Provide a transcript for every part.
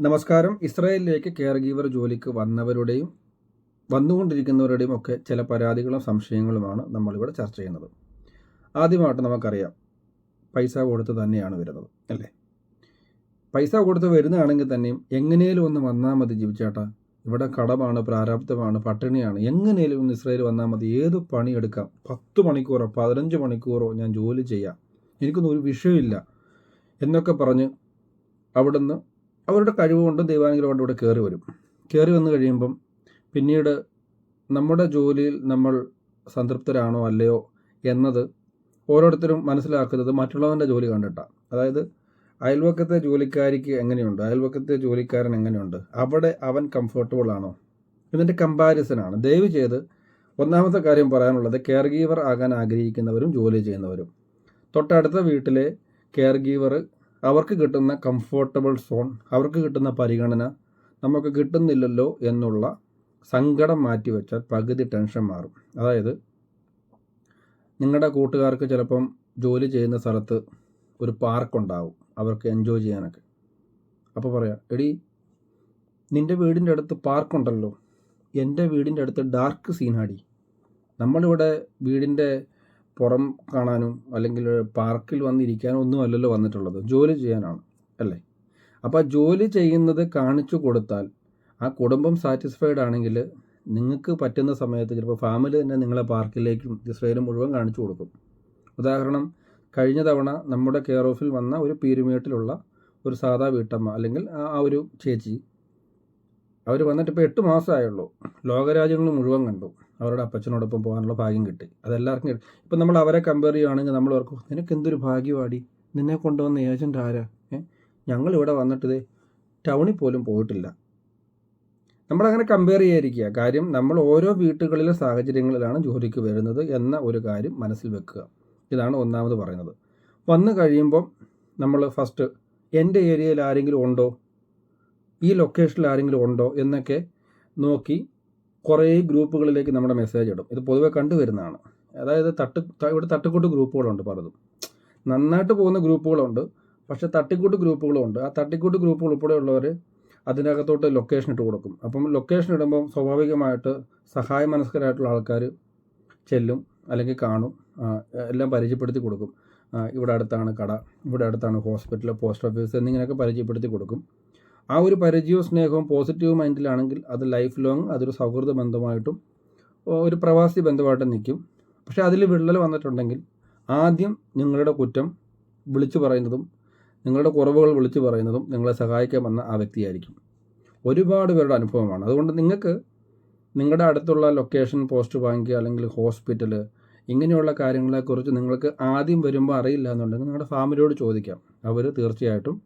നമസ്കാരം. ഇസ്രായേലിലേക്ക് care giver ജോലിക്ക് വന്നവരുടെയും വന്നുകൊണ്ടിരിക്കുന്നവരുടെയും ഒക്കെ ചില പരാതികളും സംശയങ്ങളുമാണ് നമ്മളിവിടെ ചർച്ച ചെയ്യുന്നത്. ആദ്യമായിട്ട് നമുക്കറിയാം പൈസ കൊടുത്ത് തന്നെയാണ് വരുന്നത് അല്ലേ? പൈസ കൊടുത്ത് വരുന്നതാണെങ്കിൽ തന്നെയും എങ്ങനെയും ഒന്ന് വന്നാൽ മതി ജീവിച്ചേട്ടാ. ഇവിടെ കടമാണ് പ്രാരാബ്ധമാണ് പട്ടിണിയാണ്. എങ്ങനെയും ഒന്ന് ഇസ്രായേൽ വന്നാൽ മതി. ഏത് പണിയെടുക്കാം പത്ത് മണിക്കൂറോ പതിനഞ്ച് മണിക്കൂറോ ഞാൻ ജോലി ചെയ്യാം. എനിക്കൊന്നും ഒരു വിഷയമില്ല എന്നൊക്കെ പറഞ്ഞ് അവിടുന്ന് അവരുടെ കഴിവ് കൊണ്ട് ദൈവാനുഗ്രഹം കൊണ്ട് ഇവിടെ കയറി വരും. കയറി വന്നു കഴിയുമ്പം പിന്നീട് നമ്മുടെ ജോലിയിൽ നമ്മൾ സംതൃപ്തരാണോ അല്ലയോ എന്നത് ഓരോരുത്തരും മനസ്സിലാക്കുന്നത് മറ്റുള്ളവന്റെ ജോലി കണ്ടിട്ടാണ് അതായത് അയൽവക്കത്തെ ജോലിക്കാരിക്ക് എങ്ങനെയുണ്ട്? അയൽവക്കത്തെ ജോലിക്കാരൻ എങ്ങനെയുണ്ട്? അവിടെ അവൻ കംഫർട്ടബിൾ ആണോ? ഇതിന്റെ കമ്പാരിസനാണ് ദയവ് ചെയ്ത് ഒന്നാമത്തെ കാര്യം പറയാനുള്ളത് കെയർ ഗീവർ ആകാൻ ആഗ്രഹിക്കുന്നവരും ജോലി ചെയ്യുന്നവരും. തൊട്ടടുത്ത വീട്ടിലെ കെയർ ഗീവർ അവർക്ക് കിട്ടുന്ന കംഫോർട്ടബിൾ സോൺ അവർക്ക് കിട്ടുന്ന പരിഗണന നമുക്ക് കിട്ടുന്നില്ലല്ലോ എന്നുള്ള സങ്കടം മാറ്റിവെച്ചാൽ പകുതി ടെൻഷൻ മാറും. അതായത് നിങ്ങളുടെ കൂട്ടുകാർക്ക് ചിലപ്പം ജോലി ചെയ്യുന്ന സ്ഥലത്ത് ഒരു പാർക്കുണ്ടാവും അവർക്ക് എൻജോയ് ചെയ്യാനൊക്കെ. അപ്പോൾ പറയാം എടി നിന്റെ വീടിന്റെ അടുത്ത് പാർക്കുണ്ടല്ലോ എന്റെ വീടിന്റെ അടുത്ത് ഡാർക്ക് സീനാടി നമ്മളിവിടെ വീടിന്റെ പുറം കാണാനും അല്ലെങ്കിൽ പാർക്കിൽ വന്നിരിക്കാനും ഒന്നും അല്ലല്ലോ വന്നിട്ടുള്ളത്. ജോലി ചെയ്യാനാണ് അല്ലേ? അപ്പോൾ ജോലി ചെയ്യുന്നത് കാണിച്ചു കൊടുത്താൽ ആ കുടുംബം സാറ്റിസ്ഫൈഡ് ആണെങ്കിൽ നിങ്ങൾക്ക് പറ്റുന്ന സമയത്ത് ചിലപ്പോൾ ഫാമിലി തന്നെ നിങ്ങളെ പാർക്കിലേക്കും ഇസ്രയേലും മുഴുവൻ കാണിച്ചു കൊടുക്കും. ഉദാഹരണം കഴിഞ്ഞ തവണ നമ്മുടെ കെയർ ഓഫിൽ വന്ന ഒരു പീരുമേട്ടിലുള്ള ഒരു സാധാ വീട്ടമ്മ അല്ലെങ്കിൽ ആ ഒരു ചേച്ചി. അവർ വന്നിട്ട് ഇപ്പോൾ എട്ട് മാസമായുള്ളൂ. ലോകരാജ്യങ്ങൾ മുഴുവൻ കണ്ടു. അവരുടെ അപ്പച്ചനോടൊപ്പം പോകാനുള്ള ഭാഗ്യം കിട്ടി. അതെല്ലാവർക്കും കിട്ടി. ഇപ്പം നമ്മൾ അവരെ കമ്പയർ ചെയ്യുകയാണെങ്കിൽ നമ്മൾ ഓർക്കും നിനക്ക് എന്തൊരു ഭാഗ്യവാടി? നിന്നെ കൊണ്ടുവന്ന ഏജന്റ് ആരാ? ഏ? ഞങ്ങളിവിടെ വന്നിട്ട് ടൗണിൽ പോലും പോയിട്ടില്ല. നമ്മളങ്ങനെ കമ്പയർ ചെയ്യാതിരിക്കുക. കാര്യം നമ്മൾ ഓരോ വീട്ടുകളിലെ സാഹചര്യങ്ങളിലാണ് ജോലിക്ക് വരുന്നത് എന്ന ഒരു കാര്യം മനസ്സിൽ വെക്കുക. ഇതാണ് ഒന്നാമത് പറയുന്നത്. വന്നു കഴിയുമ്പം നമ്മൾ ഫസ്റ്റ് എന്റെ ഏരിയയിൽ ആരെങ്കിലും ഉണ്ടോ? ഈ ലൊക്കേഷനിൽ ആരെങ്കിലും ഉണ്ടോ? എന്നൊക്കെ നോക്കി കുറേ ഗ്രൂപ്പുകളിലേക്ക് നമ്മുടെ മെസ്സേജ് ഇടും. ഇത് പൊതുവെ കണ്ടുവരുന്നതാണ്. അതായത് തട്ട് ഇവിടെ തട്ടിക്കൂട്ട് ഗ്രൂപ്പുകളുണ്ട് പലതും. നന്നായിട്ട് പോകുന്ന ഗ്രൂപ്പുകളുണ്ട് പക്ഷേ തട്ടിക്കൂട്ട് ഗ്രൂപ്പുകളുണ്ട്. ആ തട്ടിക്കൂട്ട് ഗ്രൂപ്പുകൾ ഉൾപ്പെടെയുള്ളവർ അതിനകത്തോട്ട് ലൊക്കേഷൻ ഇട്ട് കൊടുക്കും. അപ്പം ലൊക്കേഷൻ ഇടുമ്പം സ്വാഭാവികമായിട്ട് സഹായ മനസ്കരായിട്ടുള്ള ആൾക്കാർ ചെല്ലും അല്ലെങ്കിൽ കാണും എല്ലാം പരിചയപ്പെടുത്തി കൊടുക്കും. ഇവിടെ അടുത്താണ് കട ഇവിടെ അടുത്താണ് ഹോസ്പിറ്റൽ പോസ്റ്റ് ഓഫീസ് എന്നിങ്ങനെയൊക്കെ പരിചയപ്പെടുത്തി കൊടുക്കും. ആ ഒരു പരിചയവും സ്നേഹവും പോസിറ്റീവ് മൈൻഡിലാണെങ്കിൽ അത് ലൈഫ് ലോങ് അതൊരു സൗഹൃദ ബന്ധമായിട്ടും ഒരു പ്രവാസി ബന്ധമായിട്ടും നിൽക്കും. പക്ഷേ അതിൽ വിള്ളൽ വന്നിട്ടുണ്ടെങ്കിൽ ആദ്യം നിങ്ങളുടെ കുറ്റം വിളിച്ചു പറയുന്നതും നിങ്ങളുടെ കുറവുകൾ വിളിച്ചു പറയുന്നതും നിങ്ങളെ സഹായിക്കാൻ വന്ന ആ വ്യക്തിയായിരിക്കും. ഒരുപാട് പേരുടെ അനുഭവമാണ്. അതുകൊണ്ട് നിങ്ങൾക്ക് നിങ്ങളുടെ അടുത്തുള്ള ലൊക്കേഷൻ പോസ്റ്റ് ബാങ്ക് അല്ലെങ്കിൽ ഹോസ്പിറ്റൽ ഇങ്ങനെയുള്ള കാര്യങ്ങളെക്കുറിച്ച് നിങ്ങൾക്ക് ആദ്യം വരുമ്പോൾ അറിയില്ല എന്നുണ്ടെങ്കിൽ നിങ്ങളുടെ ഫാമിലിയോട് ചോദിക്കാം. അവർ തീർച്ചയായിട്ടും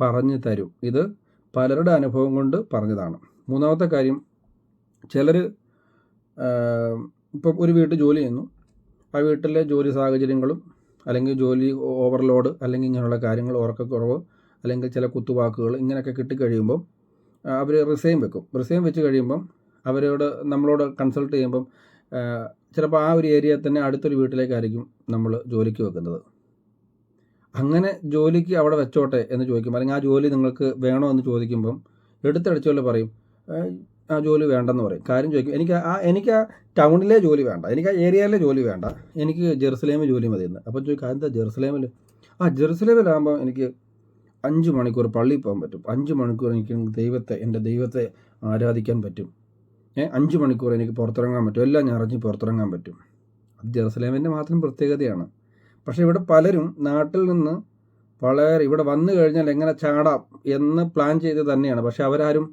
പറഞ്ഞു തരും. ഇത് പലരുടെ അനുഭവം കൊണ്ട് പറഞ്ഞതാണ്. മൂന്നാമത്തെ കാര്യം ചിലർ ഇപ്പം ഒരു വീട്ടിൽ ജോലി ചെയ്യുന്നു. ആ വീട്ടിലെ ജോലി സാഹചര്യങ്ങളും അല്ലെങ്കിൽ ജോലി ഓവർലോഡ് അല്ലെങ്കിൽ ഇങ്ങനെയുള്ള കാര്യങ്ങൾ ഉറക്കക്കുറവ് അല്ലെങ്കിൽ ചില കുത്തുവാക്കുകൾ ഇങ്ങനെയൊക്കെ കിട്ടിക്കഴിയുമ്പം അവർ റിസൈൻ വെക്കും. റിസൈൻ വെച്ച് കഴിയുമ്പം അവരോട് നമ്മളോട് കൺസൾട്ട് ചെയ്യുമ്പം ചിലപ്പോൾ ആ ഒരു ഏരിയ തന്നെ അടുത്തൊരു വീട്ടിലേക്കായിരിക്കും നമ്മൾ ജോലിക്ക് വെക്കുന്നത്. അങ്ങനെ ജോലിക്ക് അവിടെ വെച്ചോട്ടെ എന്ന് ചോദിക്കും അല്ലെങ്കിൽ ആ ജോലി നിങ്ങൾക്ക് വേണോ എന്ന് ചോദിക്കുമ്പം എടുത്തടിച്ചോലെ പറയും ആ ജോലി വേണ്ടെന്ന് പറയും. കാര്യം ചോദിക്കും എനിക്ക് ആ എനിക്ക് ആ ടൗണിലെ ജോലി വേണ്ട എനിക്ക് ആ ഏരിയയിലെ ജോലി വേണ്ട എനിക്ക് ജെറുസലേമിൽ ജോലി മതിയെന്ന്. അപ്പോൾ ചോദിക്കും എന്താ ജെറുസലേമിൽ? ആ ജെറുസലേമിലാകുമ്പോൾ എനിക്ക് അഞ്ച് മണിക്കൂർ പള്ളിയിൽ പോകാൻ പറ്റും. അഞ്ച് മണിക്കൂർ എനിക്ക് ദൈവത്തെ എന്റെ ദൈവത്തെ ആരാധിക്കാൻ പറ്റും. ഏഹ് അഞ്ച് മണിക്കൂർ എനിക്ക് പുറത്തിറങ്ങാൻ പറ്റും. എല്ലാം ഞായറാഴ്ച പുറത്തിറങ്ങാൻ പറ്റും. അത് ജെറുസലേമിന്റെ മാത്രം പ്രത്യേകതയാണ്. പക്ഷേ ഇവിടെ പലരും നാട്ടിൽ നിന്ന് വളരെ ഇവിടെ വന്നു കഴിഞ്ഞാൽ എങ്ങനെ ചാടാം എന്ന് പ്ലാൻ ചെയ്ത് തന്നെയാണ്. പക്ഷെ അവരാരും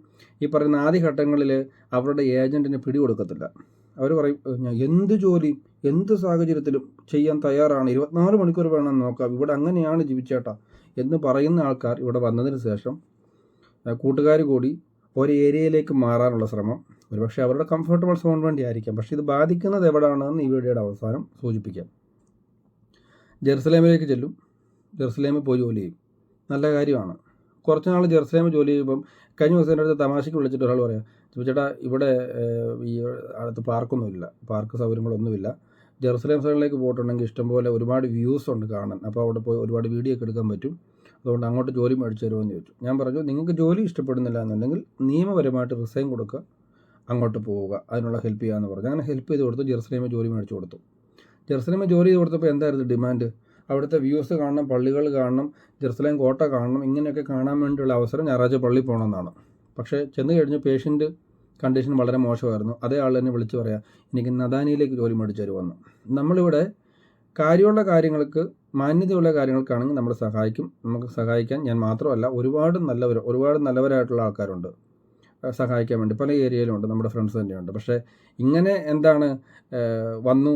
ഈ പറയുന്ന ആദ്യഘട്ടങ്ങളിൽ അവരുടെ ഏജന്റിന് പിടികൊടുക്കത്തില്ല. അവർ പറയും എന്ത് ജോലി എന്ത് സാഹചര്യത്തിലും ചെയ്യാൻ തയ്യാറാണ്. ഇരുപത്തിനാല് മണിക്കൂർ വേണം നോക്കാം. ഇവിടെ അങ്ങനെയാണ് ജീവിച്ചേട്ടാ എന്ന് പറയുന്ന ആൾക്കാർ ഇവിടെ വന്നതിന് ശേഷം കൂട്ടുകാർ കൂടി ഒരു ഏരിയയിലേക്ക് മാറാനുള്ള ശ്രമം. ഒരുപക്ഷെ അവരുടെ കംഫർട്ടബിൾ സോൺ വേണ്ടി ആയിരിക്കാം പക്ഷേ ഇത് ബാധിക്കുന്നത് എവിടെയാണെന്ന് ഈ വീഡിയോയുടെ അവസാനം സൂചിപ്പിക്കാം. ജെറുസലേമിലേക്ക് ചെല്ലും. ജെറുസലേമിൽ പോയി ജോലി ചെയ്യും. നല്ല കാര്യമാണ്. കുറച്ച് നാൾ ജെറുസലേമിൽ ജോലി ചെയ്യുമ്പം കഴിഞ്ഞ ദിവസം എന്റെ അടുത്ത് തമാശയ്ക്ക് വിളിച്ചിട്ട് ഒരാൾ പറയാം ചേട്ടാ ഇവിടെ ഈ അടുത്ത് പാർക്കൊന്നുമില്ല. പാർക്ക് സൗകര്യങ്ങളൊന്നുമില്ല. ജെറുസലേം സൈഡിലേക്ക് പോയിട്ടുണ്ടെങ്കിൽ ഇഷ്ടംപോലെ ഒരുപാട് വ്യൂസ് ഉണ്ട് കാണാൻ. അപ്പോൾ അവിടെ പോയി ഒരുപാട് വീഡിയോ ഒക്കെ എടുക്കാൻ പറ്റും. അതുകൊണ്ട് അങ്ങോട്ട് ജോലി മേടിച്ചു തരുമെന്ന് ചോദിച്ചു. ഞാൻ പറഞ്ഞു നിങ്ങൾക്ക് ജോലി ഇഷ്ടപ്പെടുന്നില്ല എന്നുണ്ടെങ്കിൽ നിയമപരമായിട്ട് റിസൈൻ കൊടുക്കുക. അങ്ങോട്ട് പോവുക. അതിനുള്ള ഹെൽപ്പ് ചെയ്യാമെന്ന് പറഞ്ഞു. അങ്ങനെ ഹെൽപ്പ് ചെയ്ത് കൊടുത്തു ജെറുസലേമിൽ ജോലി മേടിച്ചു കൊടുത്തു. ജെറുസലേമിൽ ജോലി ചെയ്ത് കൊടുത്തപ്പോൾ എന്തായിരുന്നു ഡിമാൻഡ് അവിടുത്തെ വ്യൂസ് കാണണം പള്ളികൾ കാണണം ജെറുസലേം കോട്ട കാണണം ഇങ്ങനെയൊക്കെ കാണാൻ വേണ്ടിയുള്ള അവസരം ഞായറാഴ്ച പള്ളി പോകണമെന്നാണ്. പക്ഷേ ചെന്ന് കഴിഞ്ഞ് പേഷ്യന്റ് കണ്ടീഷൻ വളരെ മോശമായിരുന്നു. അതേ ആൾ തന്നെ വിളിച്ച് പറയാം എനിക്ക് നദാനിയിലേക്ക് ജോലി മേടിച്ചു തരുമെന്ന്. നമ്മളിവിടെ കാര്യമുള്ള കാര്യങ്ങൾക്ക് മാന്യതയുള്ള കാര്യങ്ങൾക്കാണെങ്കിൽ നമ്മൾ സഹായിക്കും. നമുക്ക് സഹായിക്കാൻ ഞാൻ മാത്രമല്ല ഒരുപാട് നല്ലവർ ഒരുപാട് നല്ലവരായിട്ടുള്ള ആൾക്കാരുണ്ട്. സഹായിക്കാൻ വേണ്ടി പല ഏരിയയിലുണ്ട് നമ്മുടെ ഫ്രണ്ട്സ് തന്നെയുണ്ട്. പക്ഷേ ഇങ്ങനെ എന്താണ് വന്നു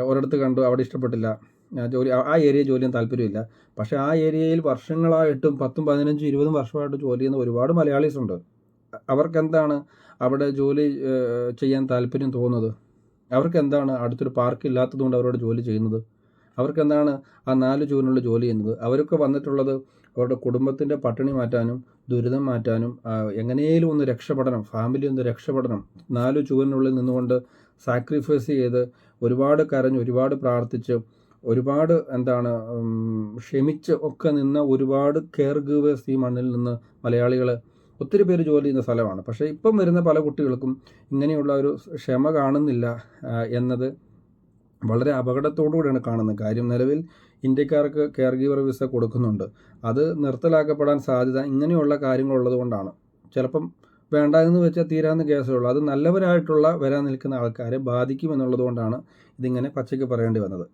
ഒരിടത്ത് കണ്ടു അവിടെ ഇഷ്ടപ്പെട്ടില്ല. ജോലി ആ- ഏരിയ ജോലി ചെയ്യാൻ താല്പര്യമില്ല പക്ഷേ ആ ഏരിയയിൽ വർഷങ്ങളായിട്ടും പത്തും പതിനഞ്ചും ഇരുപതും വർഷമായിട്ട് ജോലി ചെയ്യുന്ന ഒരുപാട് മലയാളീസ് ഉണ്ട്. അവർക്ക് അവർക്കെന്താണ് അവിടെ ജോലി ചെയ്യാൻ താല്പര്യം തോന്നുന്നത്? അവർക്ക് എന്താണ് അടുത്തൊരു പാർക്ക് ഇല്ലാത്തതുകൊണ്ട് അവരോട് ജോലി ചെയ്യുന്നത്? അവർക്ക് എന്താണ് ആ നാല് ജൂനുള്ള ജോലി ചെയ്യുന്നത്? അവരൊക്കെ വന്നിട്ടുള്ളത് അവരുടെ കുടുംബത്തിന്റെ പട്ടിണി മാറ്റാനും ദുരിതം മാറ്റാനും എങ്ങനെയും ഒന്ന് രക്ഷപ്പെടണം ഫാമിലി ഒന്ന് രക്ഷപ്പെടണം. നാല് ചുവരിനുള്ളിൽ നിന്നുകൊണ്ട് സാക്രിഫൈസ് ചെയ്ത് ഒരുപാട് കരഞ്ഞ് ഒരുപാട് പ്രാർത്ഥിച്ച് ഒരുപാട് എന്താണ് ക്ഷമിച്ച് ഒക്കെ നിന്ന ഒരുപാട് കെയർ ഗീവേഴ്സ് ഈ മണ്ണിൽ നിന്ന് മലയാളികൾ ഒത്തിരി പേര് ജോലി ചെയ്യുന്ന സ്ഥലമാണ്. പക്ഷേ ഇപ്പം വരുന്ന പല കുട്ടികൾക്കും ഇങ്ങനെയുള്ള ഒരു ക്ഷമ കാണുന്നില്ല എന്നത് വളരെ അപകടത്തോടുകൂടിയാണ് കാണുന്നത്. കാര്യം നിലവിൽ ഇന്ത്യക്കാർക്ക് കെയർ ഗീവർ വിസ കൊടുക്കുന്നുണ്ട്. അത് നിർത്തലാക്കപ്പെടാൻ സാധ്യത ഇങ്ങനെയുള്ള കാര്യങ്ങളുള്ളത് കൊണ്ടാണ് ചിലപ്പം വേണ്ട എന്ന് വെച്ചാൽ തീരാവുന്ന കേസേ ഉള്ളൂ അത് നല്ലവരായിട്ടുള്ള വരാൻ നിൽക്കുന്ന ആൾക്കാരെ ബാധിക്കും എന്നുള്ളതുകൊണ്ടാണ് ഇതിങ്ങനെ പച്ചയ്ക്ക് പറയേണ്ടി വന്നത്.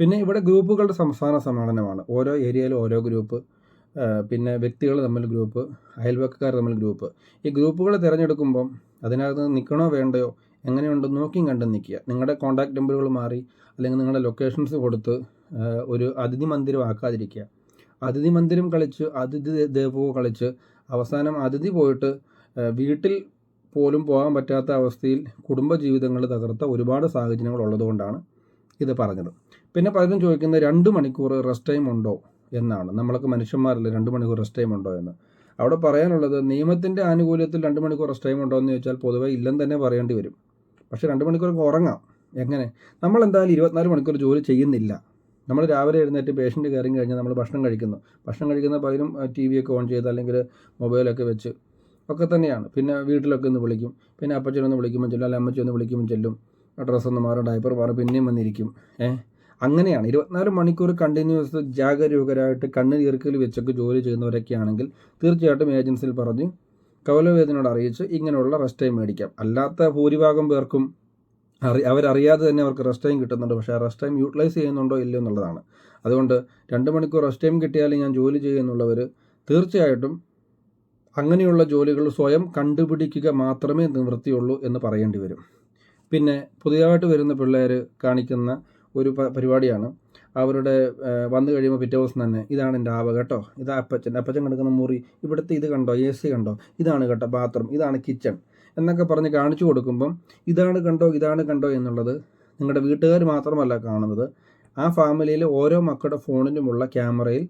പിന്നെ ഇവിടെ ഗ്രൂപ്പുകളുടെ സംസ്ഥാന സമ്മേളനമാണ്. ഓരോ ഏരിയയിലും ഓരോ ഗ്രൂപ്പ് പിന്നെ വ്യക്തികൾ തമ്മിൽ ഗ്രൂപ്പ് അയൽവക്കക്കാർ തമ്മിൽ ഗ്രൂപ്പ്. ഈ ഗ്രൂപ്പുകൾ തിരഞ്ഞെടുക്കുമ്പം അതിനകത്ത് നിൽക്കണോ വേണ്ടയോ എങ്ങനെയുണ്ട് നോക്കിയും കണ്ടും നിൽക്കുക നിങ്ങളുടെ കോൺടാക്ട് നമ്പറുകൾ മാറി അല്ലെങ്കിൽ നിങ്ങളുടെ ലൊക്കേഷൻസ് കൊടുത്ത് ഒരു അതിഥി മന്ദിരം ആക്കാതിരിക്കുക. അതിഥി മന്ദിരം കളിച്ച് അതിഥി ദേവോ കളിച്ച് അവസാനം അതിഥി പോയിട്ട് വീട്ടിൽ പോലും പോകാൻ പറ്റാത്ത അവസ്ഥയിൽ കുടുംബജീവിതങ്ങൾ തകർത്ത ഒരുപാട് സാഹചര്യങ്ങൾ ഉള്ളതുകൊണ്ടാണ് ഇത് പറഞ്ഞത്. പിന്നെ പലരും ചോദിക്കുന്നത് രണ്ട് മണിക്കൂർ റെസ്റ്റ് ടൈം ഉണ്ടോ എന്നാണ്. നമ്മളൊക്കെ മനുഷ്യന്മാരല്ലേ രണ്ട് മണിക്കൂർ റെസ്റ്റ് ടൈം ഉണ്ടോ എന്ന്. അവിടെ പറയാനുള്ളത് നിയമത്തിന്റെ ആനുകൂല്യത്തിൽ രണ്ട് മണിക്കൂർ റെസ്റ്റ് ടൈം ഉണ്ടോ എന്ന് ചോദിച്ചാൽ പൊതുവേ ഇല്ലെന്ന് തന്നെ പറയേണ്ടി വരും. പക്ഷേ രണ്ട് മണിക്കൂർ ഉറങ്ങാം. എങ്ങനെ? നമ്മൾ എന്തായാലും ഇരുപത്തിനാല് മണിക്കൂർ ജോലി ചെയ്യുന്നില്ല. നമ്മൾ രാവിലെ എഴുന്നേറ്റ് പേഷ്യന്റ് കയറി കഴിഞ്ഞാൽ നമ്മൾ ഭക്ഷണം കഴിക്കുന്നു. ഭക്ഷണം കഴിക്കുന്ന പകരം ടി വി ഒക്കെ ഓൺ ചെയ്ത് അല്ലെങ്കിൽ മൊബൈലൊക്കെ വെച്ച് ഒക്കെ തന്നെയാണ് പിന്നെ വീട്ടിലൊക്കെ ഒന്ന് വിളിക്കും. പിന്നെ അപ്പച്ചനൊന്ന് വിളിക്കുമ്പോൾ ചെല്ലും. അല്ലെങ്കിൽ അമ്മച്ചി ഒന്ന് വിളിക്കുമ്പോൾ ചെല്ലും ഡ്രസ്സൊന്ന് മാറും. ഡയപ്പർ മാറും. പിന്നെയും വന്നിരിക്കും. ഏഹ് അങ്ങനെയാണ്. ഇരുപത്തിനാല് മണിക്കൂർ കണ്ടിന്യൂസ് ജാഗരൂകരായിട്ട് കണ്ണ് ഈർക്കൽ വെച്ചൊക്കെ ജോലി ചെയ്യുന്നവരൊക്കെ ആണെങ്കിൽ തീർച്ചയായിട്ടും ഏജൻസിയിൽ പറഞ്ഞ് കൗലവേദനയോട് അറിയിച്ച് ഇങ്ങനെയുള്ള റെസ്റ്റ് ടൈം മേടിക്കാം. അല്ലാത്ത ഭൂരിഭാഗം പേർക്കും അറി അവരറിയാതെ തന്നെ അവർക്ക് റെസ്റ്റ് ടൈം കിട്ടുന്നുണ്ട്. പക്ഷേ ആ റെസ്റ്റ് ടൈം യൂട്ടിലൈസ് ചെയ്യുന്നുണ്ടോ ഇല്ലയോ എന്നുള്ളതാണ്. അതുകൊണ്ട് രണ്ട് മണിക്കൂർ റെസ്റ്റ് ടൈം കിട്ടിയാലും ഞാൻ ജോലി ചെയ്യുന്നുള്ളവർ തീർച്ചയായിട്ടും അങ്ങനെയുള്ള ജോലികൾ സ്വയം കണ്ടുപിടിക്കുക മാത്രമേ നിവൃത്തിയുള്ളൂ എന്ന് പറയേണ്ടി വരും. പിന്നെ പുതിയതായിട്ട് വരുന്ന പിള്ളേർ കാണിക്കുന്ന ഒരു പരിപാടിയാണ്. അവരുടെ വന്നു കഴിയുമ്പോൾ പിറ്റേ ദിവസം തന്നെ ഇതാണ് എന്റെ ആവ കേട്ടോ ഇത് അപ്പച്ചൻ അപ്പച്ചൻ കിടക്കുന്ന മുറി ഇവിടുത്തെ ഇത് കണ്ടോ എ സി കണ്ടോ ഇതാണ് കേട്ടോ ബാത്റൂം ഇതാണ് കിച്ചൺ എന്നൊക്കെ പറഞ്ഞ് കാണിച്ചു കൊടുക്കുമ്പം ഇതാണ് കണ്ടോ ഇതാണ് കണ്ടോ എന്നുള്ളത് നിങ്ങളുടെ വീട്ടുകാർ മാത്രമല്ല കാണുന്നത്. ആ ഫാമിലിയിലെ ഓരോ മക്കളുടെ ഫോണിലുമുള്ള ക്യാമറയിൽ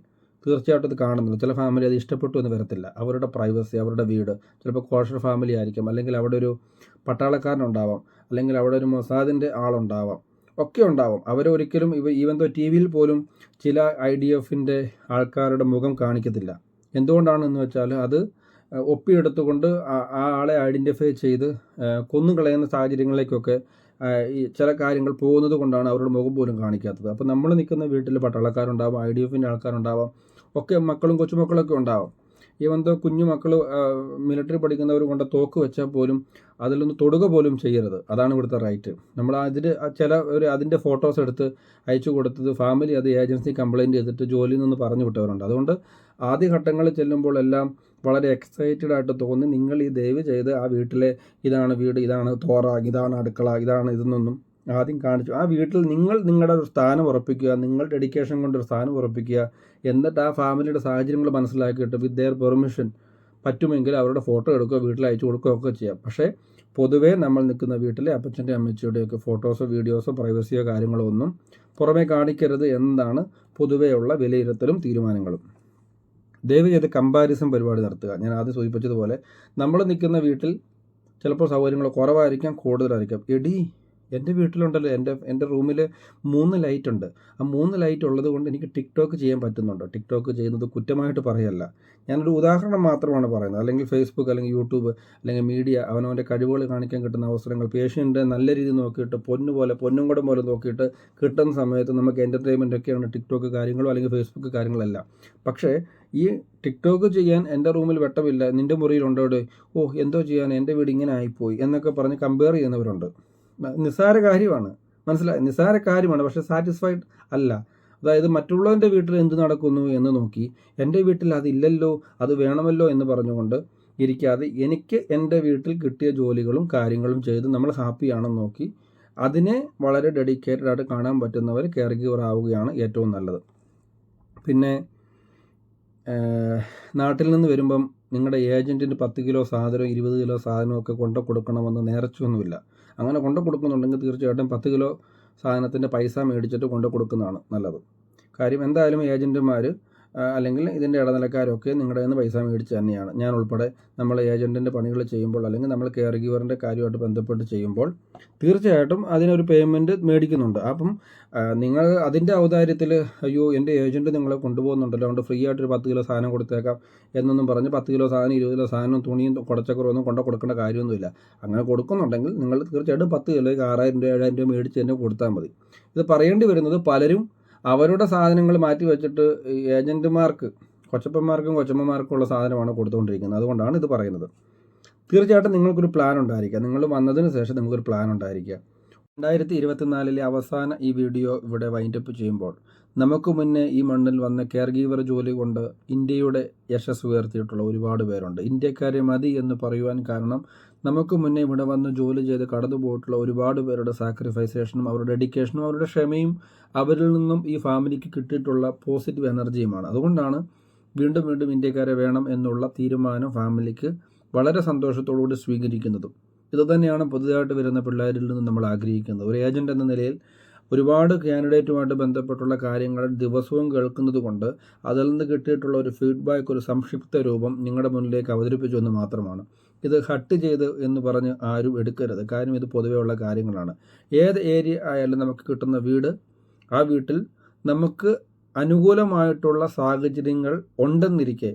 തീർച്ചയായിട്ടും ഇത് കാണുന്നുണ്ട്. ചില ഫാമിലി അത് ഇഷ്ടപ്പെട്ടു എന്ന് വരത്തില്ല. അവരുടെ പ്രൈവസി അവരുടെ വീട് ചിലപ്പോൾ കോഷർ ഫാമിലി ആയിരിക്കും അല്ലെങ്കിൽ അവിടെ ഒരു പട്ടാളക്കാരനുണ്ടാവാം അല്ലെങ്കിൽ അവിടെ ഒരു മൊസാദിന്റെ ആളുണ്ടാവാം ഒക്കെ ഉണ്ടാവും. അവരൊരിക്കലും ഇവ ഈവൻ ദോ ടി വിയിൽ പോലും ചില ഐ ഡി എഫിന്റെ ആൾക്കാരുടെ മുഖം കാണിക്കത്തില്ല. എന്തുകൊണ്ടാണെന്ന് വെച്ചാൽ അത് ഒപ്പിയെടുത്തുകൊണ്ട് ആ ആളെ ഐഡന്റിഫൈ ചെയ്ത് കൊന്നു കളയുന്ന സാഹചര്യങ്ങളിലേക്കൊക്കെ ഈ ചില കാര്യങ്ങൾ പോകുന്നത് കൊണ്ടാണ് അവരുടെ മുഖം പോലും കാണിക്കാത്തത്. അപ്പോൾ നമ്മൾ നിൽക്കുന്ന വീട്ടിൽ പട്ടാളക്കാരുണ്ടാവാം ഐ ഡി എഫിന്റെ ആൾക്കാരുണ്ടാവാം ഒക്കെ മക്കളും കൊച്ചുമക്കളൊക്കെ ഉണ്ടാവും. ഈ ദോ കുഞ്ഞു മക്കൾ മിലിറ്ററി പഠിക്കുന്നവർ കൊണ്ട് തോക്ക് വെച്ചാൽ പോലും അതിലൊന്ന് തൊടുക പോലും ചെയ്യരുത്. അതാണ് ഇവിടുത്തെ റൈറ്റ് നമ്മൾ അതിൽ ചില ഒരു അതിന്റെ ഫോട്ടോസ് എടുത്ത് അയച്ചു കൊടുത്തത് ഫാമിലി അത് ഏജൻസി കംപ്ലയിന്റ് ചെയ്തിട്ട് ജോലിയിൽ നിന്ന് പറഞ്ഞു വിട്ടവരുണ്ട്. അതുകൊണ്ട് ആദ്യ ഘട്ടങ്ങളിൽ ചെല്ലുമ്പോൾ എല്ലാം വളരെ എക്സൈറ്റഡ് ആയിട്ട് തോന്നി. നിങ്ങൾ ഈ ദയവ് ചെയ്ത് ആ വീട്ടിലെ ഇതാണ് വീട് ഇതാണ് തോറ ഇതാണ് അടുക്കള ഇതാണ് ഇതെന്നൊന്നും ആദ്യം കാണിച്ചു. ആ വീട്ടിൽ നിങ്ങൾ നിങ്ങളുടെ ഒരു സ്ഥാനം ഉറപ്പിക്കുക നിങ്ങൾ ഡെഡിക്കേഷൻ കൊണ്ട് ഒരു സ്ഥാനം ഉറപ്പിക്കുക എന്നിട്ട് ആ ഫാമിലിയുടെ സാഹചര്യങ്ങൾ മനസ്സിലാക്കിയിട്ട് വിത്ത് ദെയർ പെർമിഷൻ പറ്റുമെങ്കിൽ അവരുടെ ഫോട്ടോ എടുക്കുക വീട്ടിൽ അയച്ചു കൊടുക്കുകയോ ഒക്കെ ചെയ്യാം. പക്ഷേ പൊതുവേ നമ്മൾ നിൽക്കുന്ന വീട്ടിലെ അപ്പച്ചന്റെ അമ്മച്ചിയുടെയൊക്കെ ഫോട്ടോസോ വീഡിയോസോ പ്രൈവസിയോ കാര്യങ്ങളോ ഒന്നും പുറമേ കാണിക്കരുത് എന്നതാണ് പൊതുവെയുള്ള വിലയിരുത്തലും തീരുമാനങ്ങളും. ദയവ് ചെയ്ത് കമ്പാരിസൺ പരിപാടി നടത്തുക. ഞാൻ ആദ്യം സൂചിപ്പിച്ചതുപോലെ നമ്മൾ നിൽക്കുന്ന വീട്ടിൽ ചിലപ്പോൾ സൗകര്യങ്ങൾ കുറവായിരിക്കാം കൂടുതലായിരിക്കാം. എടി എന്റെ വീട്ടിലുണ്ടല്ലോ എന്റെ എന്റെ റൂമിൽ മൂന്ന് ലൈറ്റ് ഉണ്ട് ആ മൂന്ന് ലൈറ്റ് ഉള്ളത് കൊണ്ട് എനിക്ക് ടിക്ടോക്ക് ചെയ്യാൻ പറ്റുന്നുണ്ടോ? ടിക്ടോക്ക് ചെയ്യുന്നത് കുറ്റമായിട്ട് പറയല്ല. ഞാനൊരു ഉദാഹരണം മാത്രമാണ് പറയുന്നത്. അല്ലെങ്കിൽ ഫേസ്ബുക്ക് അല്ലെങ്കിൽ യൂട്യൂബ് അല്ലെങ്കിൽ മീഡിയ അവനവന്റെ കഴിവുകൾ കാണിക്കാൻ കിട്ടുന്ന അവസരങ്ങൾ പേഷ്യന്റെ നല്ല രീതിയിൽ നോക്കിയിട്ട് പൊന്നു പോലെ പൊന്നും കൂടെ പോലെ നോക്കിയിട്ട് കിട്ടുന്ന സമയത്ത് നമുക്ക് എന്റർടൈൻമെന്റ് ഒക്കെയാണ് ടിക്ടോക്ക് കാര്യങ്ങളോ അല്ലെങ്കിൽ ഫേസ്ബുക്ക് കാര്യങ്ങളെല്ലാം. പക്ഷേ ഈ ടിക്ടോക്ക് ചെയ്യാൻ എന്റെ റൂമിൽ വെട്ടമില്ല. നിന്റെ മുറിയിലുണ്ടോ ഓ എന്തോ ചെയ്യാൻ എന്റെ വീട് ഇങ്ങനെ ആയിപ്പോയി എന്നൊക്കെ പറഞ്ഞ് കമ്പയർ ചെയ്യുന്നവരുണ്ട്. നിസ്സാര കാര്യമാണ് മനസ്സിലായി? നിസ്സാര കാര്യമാണ് പക്ഷെ സാറ്റിസ്ഫൈഡ് അല്ല. അതായത് മറ്റുള്ളവന്റെ വീട്ടിൽ എന്ത് നടക്കുന്നു എന്ന് നോക്കി എന്റെ വീട്ടിൽ അതില്ലല്ലോ അത് വേണമല്ലോ എന്ന് പറഞ്ഞുകൊണ്ട് ഇരിക്കാതെ എനിക്ക് എന്റെ വീട്ടിൽ കിട്ടിയ ജോലികളും കാര്യങ്ങളും ചെയ്ത് നമ്മൾ ഹാപ്പിയാണെന്ന് നോക്കി അതിനെ വളരെ ഡെഡിക്കേറ്റഡ് ആയിട്ട് കാണാൻ പറ്റുന്നവർ കെയർ ഗീവർ ആവുകയാണ് ഏറ്റവും നല്ലത്. പിന്നെ നാട്ടിൽ നിന്ന് വരുമ്പം നിങ്ങളുടെ ഏജന്റിന് പത്ത് കിലോ സാധനവും ഇരുപത് കിലോ സാധനവും ഒക്കെ കൊണ്ടു കൊടുക്കണമെന്ന് നേർച്ചയൊന്നുമില്ല. അങ്ങനെ കൊണ്ടു കൊടുക്കുന്നുണ്ടെങ്കിൽ തീർച്ചയായിട്ടും പത്ത് കിലോ സാധനത്തിന്റെ പൈസ മേടിച്ചിട്ട് കൊണ്ടു കൊടുക്കുന്നതാണ് നല്ലത്. കാര്യം എന്തായാലും ഏജന്റുമാർ അല്ലെങ്കിൽ ഇതിന്റെ ഇടനിലക്കാരൊക്കെ നിങ്ങളുടെ നിന്ന് പൈസ മേടിച്ച് തന്നെയാണ്. ഞാൻ ഉൾപ്പെടെ നമ്മൾ ഏജന്റിന്റെ പണികൾ ചെയ്യുമ്പോൾ അല്ലെങ്കിൽ നമ്മൾ കെയർ ഗീവറിന്റെ കാര്യമായിട്ട് ബന്ധപ്പെട്ട് ചെയ്യുമ്പോൾ തീർച്ചയായിട്ടും അതിനൊരു പേയ്മെന്റ് മേടിക്കുന്നുണ്ട്. അപ്പം നിങ്ങൾ അതിന്റെ ഔദാര്യത്തിൽ അയ്യോ എന്റെ ഏജന്റ് നിങ്ങളെ കൊണ്ടുപോകുന്നുണ്ടല്ലോ അതുകൊണ്ട് ഫ്രീ ആയിട്ടൊരു പത്ത് കിലോ സാധനം കൊടുത്തേക്കാം എന്നൊന്നും പറഞ്ഞ് പത്ത് കിലോ സാധനം ഇരുപത് കിലോ സാധനവും തുണിയും കുടച്ചക്കറൊന്നും കൊണ്ടു കൊടുക്കേണ്ട കാര്യമൊന്നുമില്ല. അങ്ങനെ കൊടുക്കുന്നുണ്ടെങ്കിൽ നിങ്ങൾ തീർച്ചയായിട്ടും പത്ത് കിലോയ്ക്ക് ആറായിരം രൂപ ഏഴായിരം രൂപ മേടിച്ച് തന്നെ കൊടുത്താൽ മതി. ഇത് പറയേണ്ടി വരുന്നത് പലരും അവരുടെ സാധനങ്ങൾ മാറ്റി വെച്ചിട്ട് ഏജന്റുമാർക്ക് കൊച്ചപ്പന്മാർക്കും കൊച്ചമ്മമാർക്കും ഉള്ള സാധനമാണ് കൊടുത്തുകൊണ്ടിരിക്കുന്നത്. അതുകൊണ്ടാണ് ഇത് പറയുന്നത്. തീർച്ചയായിട്ടും നിങ്ങൾക്കൊരു പ്ലാൻ ഉണ്ടായിരിക്കുക നിങ്ങൾ വന്നതിന് ശേഷം നിങ്ങൾക്കൊരു പ്ലാൻ ഉണ്ടായിരിക്കുക രണ്ടായിരത്തി ഇരുപത്തിനാലിലെ അവസാന ഈ വീഡിയോ ഇവിടെ വൈൻഡപ്പ് ചെയ്യുമ്പോൾ നമുക്ക് മുന്നേ ഈ മണ്ണിൽ വന്ന കെയർ ഗീവർ ജോലി കൊണ്ട് ഇന്ത്യയുടെ യശസ് ഉയർത്തിയിട്ടുള്ള ഒരുപാട് പേരുണ്ട്. ഇന്ത്യക്കാരെ മതി എന്ന് പറയുവാൻ കാരണം നമുക്ക് മുന്നേ ഇവിടെ വന്ന് ജോലി ചെയ്ത് കടന്നു പോയിട്ടുള്ള ഒരുപാട് പേരുടെ സാക്രിഫൈസേഷനും അവരുടെ ഡെഡിക്കേഷനും അവരുടെ ക്ഷമയും അവരിൽ നിന്നും ഈ ഫാമിലിക്ക് കിട്ടിയിട്ടുള്ള പോസിറ്റീവ് എനർജിയുമാണ് അതുകൊണ്ടാണ് വീണ്ടും വീണ്ടും ഇന്ത്യക്കാരെ വേണം എന്നുള്ള തീരുമാനം ഫാമിലിക്ക് വളരെ സന്തോഷത്തോടുകൂടി സ്വീകരിക്കുന്നതും. ഇതുതന്നെയാണ് പുതുതായിട്ട് വരുന്ന പിള്ളേരിൽ നിന്ന് നമ്മൾ ആഗ്രഹിക്കുന്നത്. ഒരു ഏജന്റ് എന്ന നിലയിൽ ഒരുപാട് കാൻഡിഡേറ്റുമായിട്ട് ബന്ധപ്പെട്ടുള്ള കാര്യങ്ങൾ ദിവസവും കേൾക്കുന്നത് കൊണ്ട് അതിൽ നിന്ന് കിട്ടിയിട്ടുള്ള ഒരു ഫീഡ്ബാക്ക് ഒരു സംക്ഷിപ്ത രൂപം നിങ്ങളുടെ മുന്നിലേക്ക് അവതരിപ്പിച്ചു എന്ന് മാത്രമാണ്. ഇത് ഹട്ട് ചെയ്ത് എന്ന് പറഞ്ഞ് ആരും എടുക്കരുത്. കാര്യം ഇത് പൊതുവേ ഉള്ള കാര്യങ്ങളാണ്. ഏത് ഏരിയ ആയാലും നമുക്ക് കിട്ടുന്ന വീട് ആ വീട്ടിൽ നമുക്ക് അനുകൂലമായിട്ടുള്ള സാഹചര്യങ്ങൾ ഉണ്ടെന്നിരിക്കെ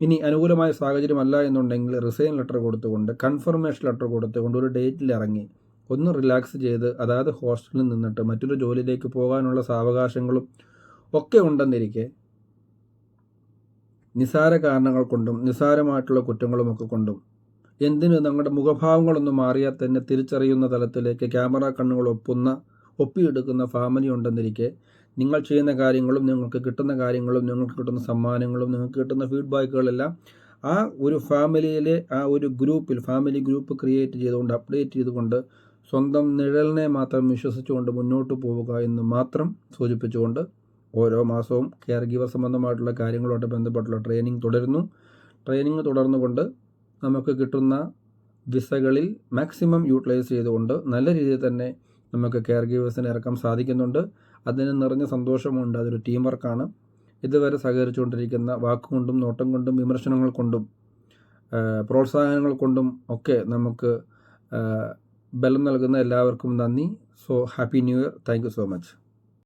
ഇനി അനുകൂലമായ സാഹചര്യമല്ല എന്നുണ്ടെങ്കിൽ റിസൈൻ ലെറ്റർ കൊടുത്തുകൊണ്ട് കൺഫർമേഷൻ ലെറ്റർ കൊടുത്തുകൊണ്ട് ഒരു ഡേറ്റിൽ ഇറങ്ങി ഒന്ന് റിലാക്സ് ചെയ്ത് അതായത് ഹോസ്റ്റലിൽ നിന്നിട്ട് മറ്റൊരു ജോലിയിലേക്ക് പോകാനുള്ള സാവകാശങ്ങളും ഒക്കെ ഉണ്ടെന്നിരിക്കെ നിസാര കാരണങ്ങൾ കൊണ്ടും നിസാരമായിട്ടുള്ള കുറ്റങ്ങളുമൊക്കെ കൊണ്ടും എന്തിനു നമ്മുടെ മുഖഭാവങ്ങളൊന്നും മാറിയാൽ തന്നെ തിരിച്ചറിയുന്ന തലത്തിലേക്ക് ക്യാമറ കണ്ണുകൾ ഒപ്പുന്ന ഒപ്പിയെടുക്കുന്ന ഫാമിലി ഉണ്ടെന്നിരിക്കെ നിങ്ങൾ ചെയ്യുന്ന കാര്യങ്ങളും നിങ്ങൾക്ക് കിട്ടുന്ന കാര്യങ്ങളും നിങ്ങൾക്ക് കിട്ടുന്ന സമ്മാനങ്ങളും നിങ്ങൾക്ക് കിട്ടുന്ന ഫീഡ്ബാക്കുകളെല്ലാം ആ ഒരു ഫാമിലിയിലെ ആ ഒരു ഗ്രൂപ്പിൽ ഫാമിലി ഗ്രൂപ്പ് ക്രിയേറ്റ് ചെയ്തുകൊണ്ട് അപ്ഡേറ്റ് ചെയ്തുകൊണ്ട് സ്വന്തം നിഴലിനെ മാത്രം വിശ്വസിച്ചുകൊണ്ട് മുന്നോട്ട് പോവുക എന്ന് മാത്രം സൂചിപ്പിച്ചുകൊണ്ട് ഓരോ മാസവും കെയർ ഗീവർ സംബന്ധമായിട്ടുള്ള കാര്യങ്ങളുമായിട്ട് ബന്ധപ്പെട്ടുള്ള ട്രെയിനിങ് തുടരുന്നു. ട്രെയിനിങ് തുടർന്നുകൊണ്ട് നമുക്ക് കിട്ടുന്ന വിസകളിൽ മാക്സിമം യൂട്ടിലൈസ് ചെയ്തുകൊണ്ട് നല്ല രീതിയിൽ തന്നെ നമുക്ക് കെയർ ഗീവേഴ്സിനെ ഇറക്കാൻ സാധിക്കുന്നുണ്ട്. അതിന് നിറഞ്ഞ സന്തോഷമുണ്ട്. അതൊരു ടീം വർക്കാണ്. ഇതുവരെ സഹകരിച്ചുകൊണ്ടിരിക്കുന്ന വാക്കുകൊണ്ടും നോട്ടം കൊണ്ടും വിമർശനങ്ങൾ കൊണ്ടും പ്രോത്സാഹനങ്ങൾ കൊണ്ടും ഒക്കെ നമുക്ക് ബലം നൽകുന്ന എല്ലാവർക്കും നന്ദി. So happy new year. Thank so much.